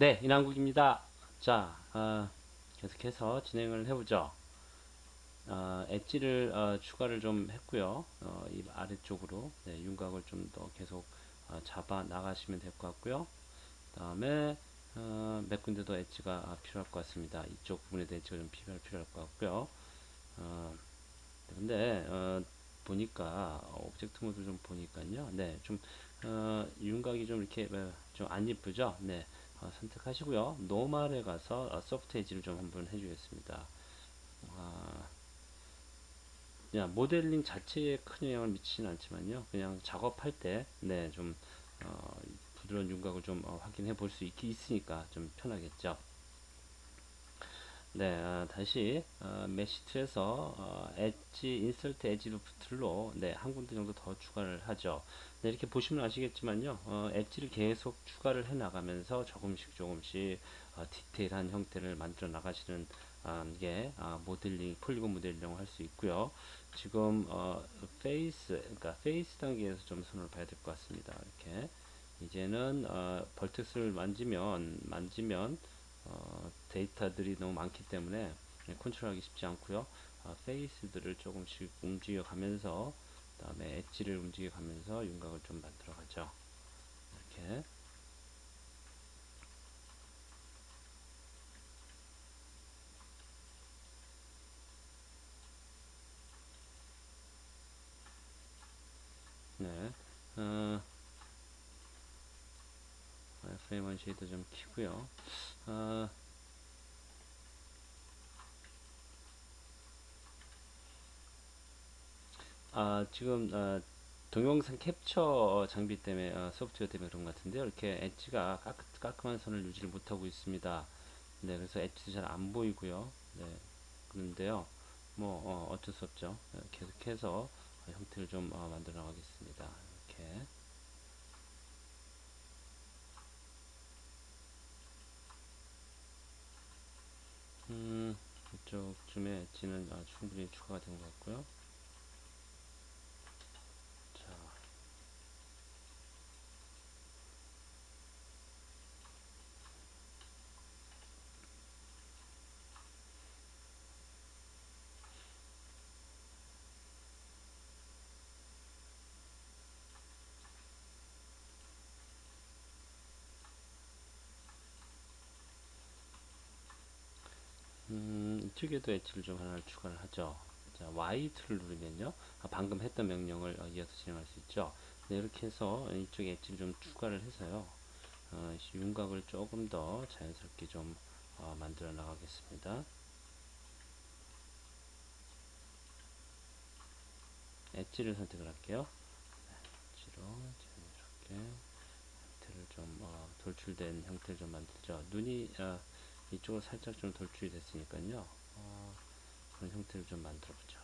네, 이남국입니다. 자, 어, 계속해서 진행을 해보죠. 어, 엣지를 어, 추가를 좀 했고요. 어, 이 아래쪽으로 네, 윤곽을 좀 더 계속 어, 잡아 나가시면 될 것 같고요. 다음에 어, 몇 군데 더 엣지가 필요할 것 같습니다. 이쪽 부분에도 엣지가 좀 필요, 필요할 것 같고요. 어, 근데 어, 보니까 오브젝트 모드 좀 보니까요. 네, 좀 어, 윤곽이 좀 이렇게 어, 좀안 이쁘죠? 네. 어, 선택하시고요. 노멀에 가서 어, 소프트 에지를 좀 한번 해주겠습니다. 아, 그냥 모델링 자체에 큰 영향을 미치진 않지만요. 그냥 작업할 때, 네, 좀, 어, 부드러운 윤곽을 좀 어, 확인해 볼 수 있으니까 좀 편하겠죠. 네, 어, 다시 어, 메시트에서 어, 엣지 인서트 엣지 루프트로 네, 한 군데 정도 더 추가를 하죠. 네, 이렇게 보시면 아시겠지만요. 어, 엣지를 계속 추가를 해 나가면서 조금씩 조금씩 어, 디테일한 형태를 만들어 나가시는 아, 게 아, 모델링, 폴리곤 모델링을 할 수 있고요. 지금 어, 페이스, 그러니까 페이스 단계에서 좀 손을 봐야 될 것 같습니다. 이렇게 이제는 어, 벌텍스를 만지면 만지면 어, 데이터들이 너무 많기 때문에 컨트롤하기 쉽지 않고요. 어, 페이스들을 조금씩 움직여 가면서 다음에 엣지를 움직여 가면서 윤곽을 좀 만들어 가죠. 이렇게 네. 어, 프레임 원 쉐이더 좀 키고요. 어, 아, 지금 어, 동영상 캡처 장비 때문에 어, 소프트웨어 때문에 그런 것 같은데요. 이렇게 엣지가 깔끔, 깔끔 한 선을 유지를 못하고 있습니다. 네, 그래서 엣지도 잘 안 보이고요. 네, 그런데요. 뭐 어, 어쩔 수 없죠. 네, 계속해서 형태를 좀 어, 만들어 나가겠습니다. 이렇게 음, 이쪽쯤에 엣지는 어, 충분히 추가가 된 것 같고요. 음, 이쪽에도 엣지를 좀 하나 추가를 하죠. 자, Y트를 누르면요. 아, 방금 했던 명령을 어, 이어서 진행할 수 있죠. 네, 이렇게 해서 이쪽에 엣지를 좀 추가를 해서요. 어, 윤곽을 조금 더 자연스럽게 좀 어, 만들어 나가겠습니다. 엣지를 선택을 할게요. 엣지로 자연스럽게 형태를 좀 어, 돌출된 형태를 좀 만들죠. 눈이 어, 이쪽으로 살짝 좀 돌출이 됐으니까요. 어, 그런 형태를 좀 만들어 보죠.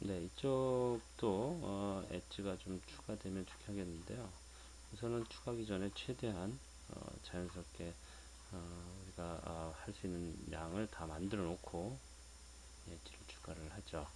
네, 이쪽도 어, 엣지가 좀 추가되면 좋겠는데요. 우선은 추가하기 전에 최대한 어, 자연스럽게 어, 우리가 어, 할수 있는 양을 다 만들어 놓고 엣지를 추가를 하죠.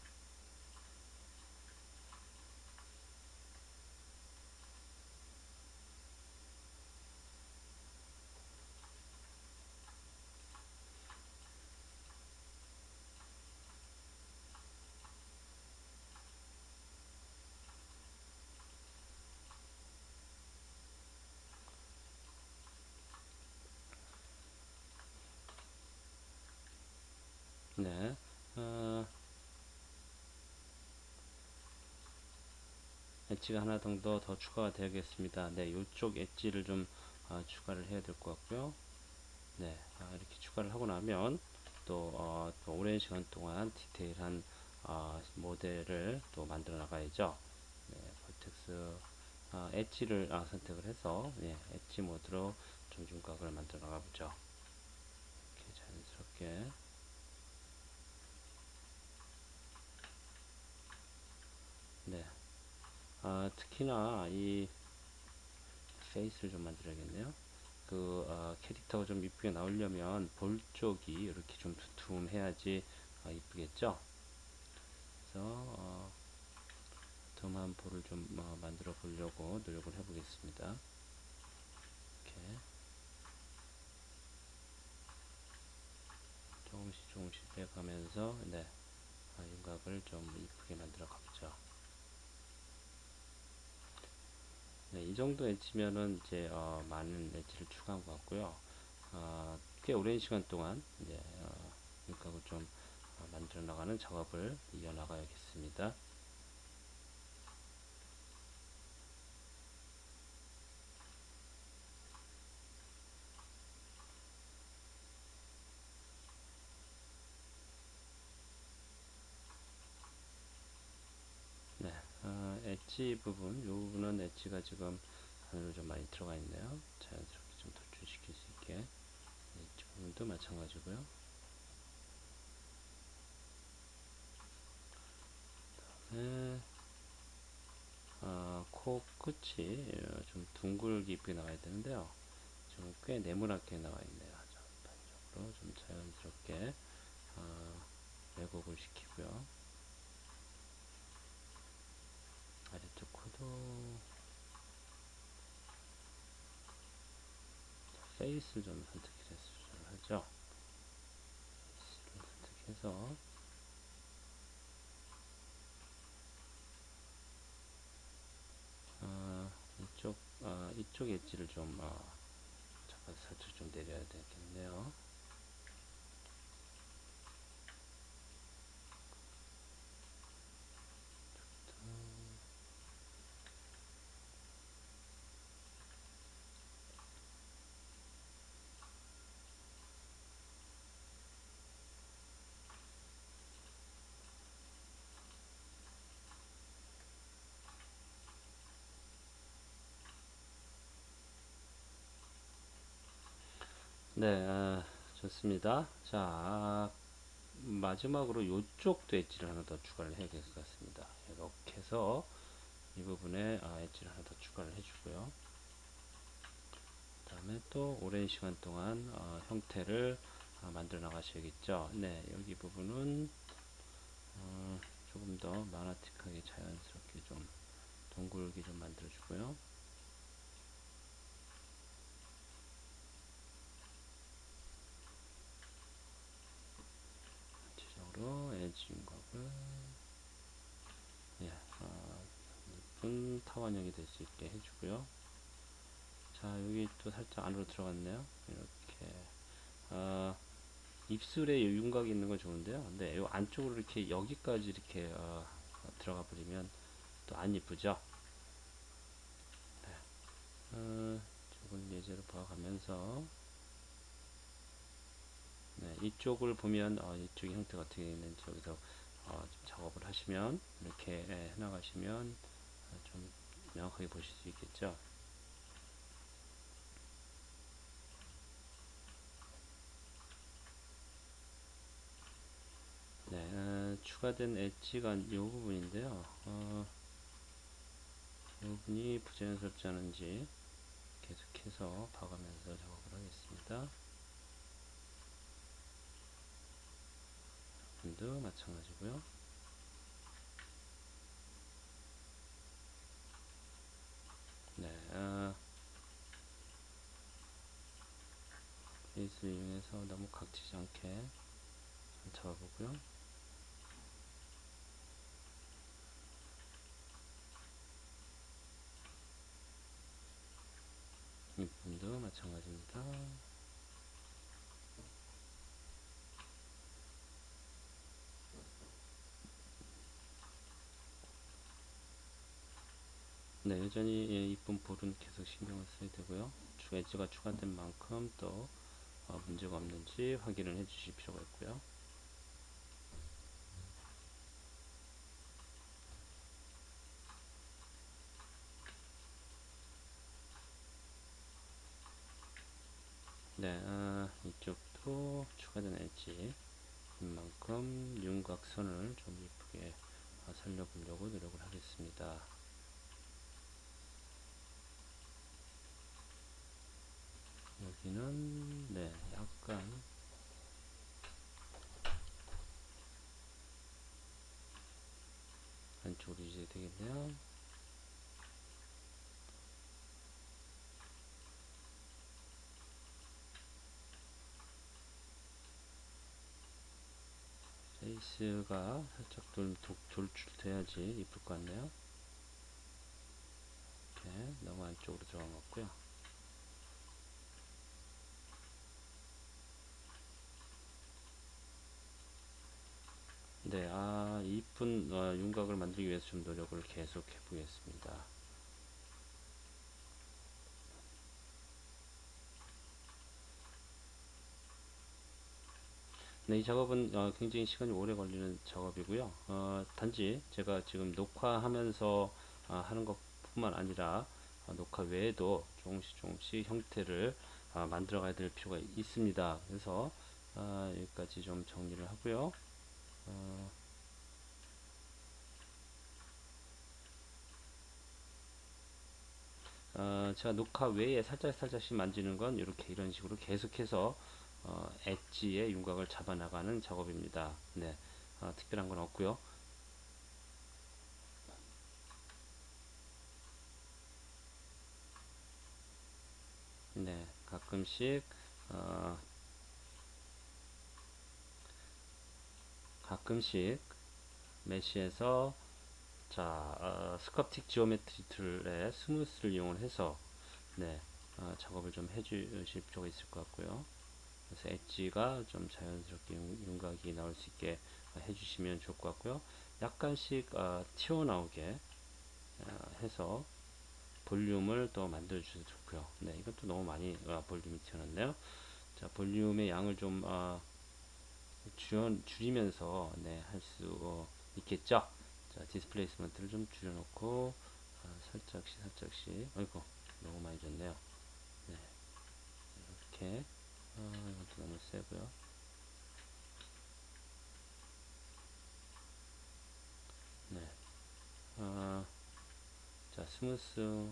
네. 어, 엣지가 하나 정도 더 추가가 되겠습니다. 네, 이쪽 엣지를 좀 어, 추가를 해야 될 것 같고요. 네, 아, 이렇게 추가를 하고 나면 또, 어, 또 오랜 시간 동안 디테일한 어, 모델을 또 만들어 나가야죠. 네, 벌텍스 어, 엣지를 아, 선택을 해서 예, 엣지 모드로 좀 윤곽을 만들어 나가보죠. 이렇게 자연스럽게 네. 아, 특히나 이 페이스를 좀 만들어야겠네요. 그 어, 캐릭터가 좀 이쁘게 나오려면 볼 쪽이 이렇게 좀 두툼해야지 어, 이쁘겠죠. 해서 어, 덤한 볼을 좀 어, 만들어 보려고 노력을 해 보겠습니다. 이렇게 조금씩 조금씩 빼가면서 네, 아, 윤곽을 좀 이쁘게 만들어 가보죠. 네, 이 정도 엣지면은 이제 어, 많은 엣지를 추가한 것 같고요. 어, 꽤 오랜 시간 동안 이제 어, 윤곽을 좀 어, 만들어 나가는 작업을 이어 나가야겠습니다. 네, 어, 엣지 부분, 이 부분은 엣지가 지금 안으로 좀 많이 들어가 있네요. 자연스럽게 좀 돌출시킬 수 있게. 네, 이쪽 부분도 마찬가지고요. 다음에 어, 코 끝이 어, 좀 둥글게 이쁘게 나와야 되는데요. 지금 꽤 네모나게 나와 있네요. 반쪽으로 좀 자연스럽게 어, 왜곡을 시키고요. 아래쪽 코도 페이스를 좀 선택해서 하죠. 페이스를 선택해서 어, 이쪽 어, 이쪽 엣지를 좀 어, 잠깐 살짝 좀 내려야 되겠네요. 네, 아, 좋습니다. 자, 아, 마지막으로 이쪽도 엣지를 하나 더 추가를 해야 될 것 같습니다. 이렇게 해서 이 부분에 아, 엣지를 하나 더 추가를 해주고요. 그 다음에 또 오랜 시간 동안 어, 형태를 아, 만들어 나가셔야겠죠. 네, 여기 부분은 어, 조금 더 마나틱하게 자연스럽게 좀 동글게 좀 만들어 주고요. 전체적으로 에지 윤곽을 예, 어, 예쁜 타원형이 될 수 있게 해주고요. 자, 여기 또 살짝 안으로 들어갔네요. 이렇게 어, 입술에 윤곽이 있는 건 좋은데요. 근데 이 안쪽으로 이렇게 여기까지 이렇게 어, 들어가 버리면 또 안 이쁘죠. 네. 어, 조금 예제로 봐가면서 네, 이쪽을 보면 어, 이쪽의 형태가 어떻게 있는지 여기서 어, 작업을 하시면 이렇게 예, 해나가시면 어, 좀 명확하게 보실 수 있겠죠. 네, 어, 추가된 엣지가 이 부분인데요. 어, 이 부분이 부자연스럽지 않은지 계속해서 봐가면서 작업을 하겠습니다. 부분도 마찬가지고요. 네, 아, 베이스를 이용해서 너무 각지지 않게 잡아보고요. 이 부분도 마찬가지입니다. 네, 여전히 예, 이쁜 볼은 계속 신경을 써야 되고요. 엣지가 추가된 만큼 또 어, 문제가 없는지 확인을 해 주실 필요가 있고요. 네, 아, 이쪽도 추가된 엣지 이만큼 윤곽선을 좀 이쁘게 아, 살려보려고 노력을 하겠습니다. 여기는 네 약간 돼요. 베이스가 살짝 돌, 돌, 돌출돼야지 이쁠 것 같네요. 이렇게 너무 안쪽으로 들어간 것 같고요. 네, 아, 이쁜 어, 윤곽을 만들기 위해서 좀 노력을 계속 해보겠습니다. 네, 이 작업은 어, 굉장히 시간이 오래 걸리는 작업이고요. 어, 단지 제가 지금 녹화하면서 어, 하는 것뿐만 아니라 어, 녹화 외에도 조금씩 조금씩 형태를 어, 만들어 가야 될 필요가 있습니다. 그래서 어, 여기까지 좀 정리를 하고요. 어, 어, 제가 녹화 외에 살짝 살짝씩 만지는 건 이렇게 이런 식으로 계속해서 어, 엣지의 윤곽을 잡아 나가는 작업입니다. 네, 어, 특별한 건 없고요. 네, 가끔씩 어, 가끔씩 메시에서 자 어, 스컵틱 지오메트리 툴의 스무스를 이용해서 네, 어, 작업을 좀 해주실 필요가 있을 것 같고요. 그래서 엣지가 좀 자연스럽게 윤곽이 나올 수 있게 해주시면 좋을 것 같고요. 약간씩 어, 튀어나오게 어, 해서 볼륨을 또 만들어 주셔도 좋고요. 네, 이것도 너무 많이 어, 볼륨이 튀어났네요. 자, 볼륨의 양을 좀 어, 줄이면서 네, 할수 어, 있겠죠. 자, 디스플레이스먼트를 좀 줄여놓고 어, 살짝씩 살짝씩 아이고 너무 많이 줬네요. 네, 이렇게 어, 이것도 너무 세고요. 네. 어, 자, 스무스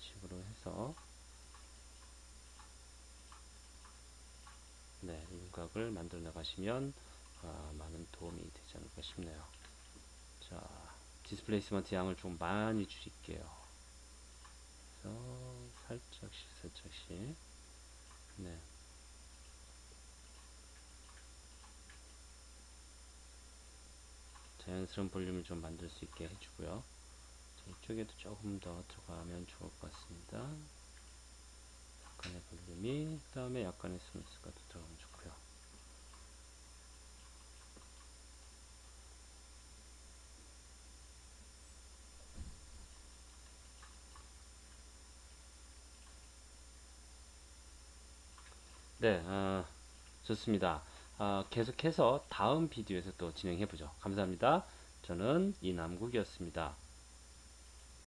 식으로 해서 네, 윤곽을 만들어 나가시면 어, 많은 도움이 되지 않을까 싶네요. 자, 디스플레이스먼트 양을 좀 많이 줄일게요. 그래서 살짝씩 살짝씩 네. 자연스러운 볼륨을 좀 만들 수 있게 해주고요. 자, 이쪽에도 조금 더 들어가면 좋을 것 같습니다. 약간의 볼륨이 그 다음에 약간의 스무스가 들어가면 좋고요. 네, 어, 좋습니다. 어, 계속해서 다음 비디오에서 또 진행해 보죠. 감사합니다. 저는 이남국이었습니다.